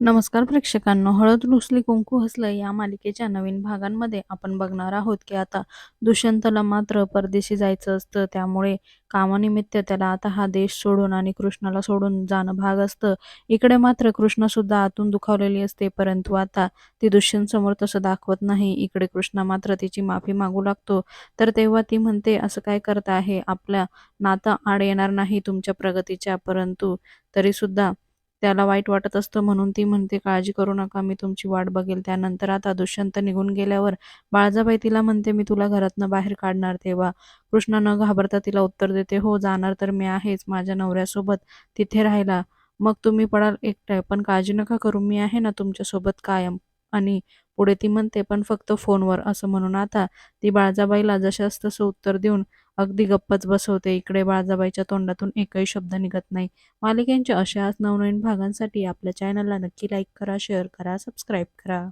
नमस्कार प्रेक्षकांनो. हळद रुसली कुंकू हसलं या मालिकेच्या नवीन भागांमध्ये आपण बघणार आहोत की आता दुष्यंतला मात्र परदेशी जायचं असतं. त्यामुळे कामानिमित्त त्याला आता हा देश सोडून आणि कृष्णाला सोडून जाणं भाग असतं. इकडे मात्र कृष्णसुद्धा आतून दुखावलेली असते परंतु आता ती दुष्यंत समोर तसं दाखवत नाही. इकडे कृष्णा मात्र तिची माफी मागू लागतो. तर तेव्हा ती म्हणते असं काय करत आहे? आपल्या नातं आड येणार नाही तुमच्या प्रगतीच्या परंतु तरीसुद्धा त्याला वाईट वाटत असतं म्हणून ती म्हणते काळजी करू नका मी तुमची वाट बघेल. त्यानंतर आता दुष्यंत निघून गेल्यावर बाळजाबाई तिला म्हणते मी तुला घरातनं बाहेर काढणार तेव्हा. कृष्णा न घाबरता तिला उत्तर देते हो जाणार तर मी आहेच माझ्या नवऱ्यासोबत तिथे राहायला. मग तुम्ही पडाल एकटाय पण काळजी नका करू मी आहे ना तुमच्यासोबत कायम. आणि पुढे ती म्हणते पण फक्त फोनवर. असं म्हणून आता ती बाळजाबाईला जशास तसं उत्तर देऊन अगदी गप्पच बसवते. इकडे बाळजाबाईच्या तोंडातून एकही शब्द निघत नाही. मालिकेंच्या अशाच नवनवीन भागांसाठी आपल्या चॅनलला नक्की लाईक करा शेअर करा सबस्क्राईब करा.